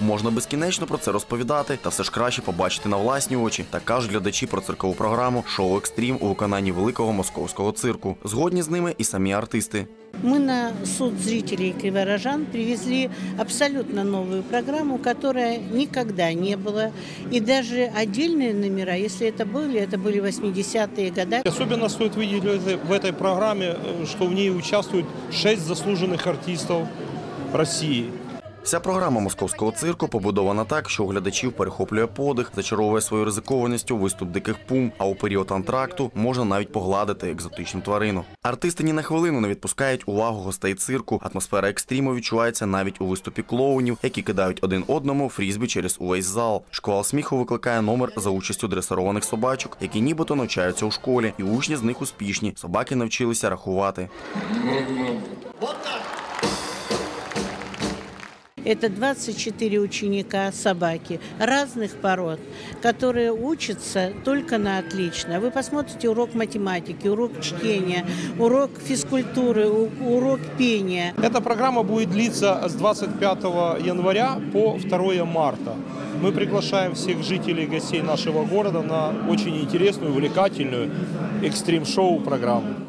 Можна безкінечно про це розповідати, та все ж краще побачити на власні очі. Так кажуть глядачі про циркову програму шоу Екстрім у виконанні великого московського цирку. Згодні з ними і самі артисти. Мы на суд зрителей криворожан привезли абсолютно новую программу, которая никогда не была. И даже отдельные номера, если это были, это были 80-е годы. Особенно стоит выделить в этой программе, э, что в ней участвуют шесть заслуженных артистов России. Вся програма московського цирку побудована так, що у глядачів перехоплює подих, зачаровує своєю ризикованістю виступ диких пум, а у період антракту можна навіть погладити екзотичну тварину. Артисти ні на хвилину не відпускають увагу гостей цирку. Атмосфера екстріму відчувається навіть у виступі клоунів, які кидають один одному фрізбі через увесь зал. Шквал сміху викликає номер за участю дресированих собачок, які нібито навчаються у школі, і учні з них успішні. Собаки навчилися рахувати. Это 24 ученика собаки разных пород, которые учатся только на отлично. Вы посмотрите урок математики, урок чтения, урок физкультуры, урок пения. Эта программа будет длиться с 25 января по 2 марта. Мы приглашаем всех жителей и гостей нашего города на очень интересную, увлекательную экстрим-шоу программу.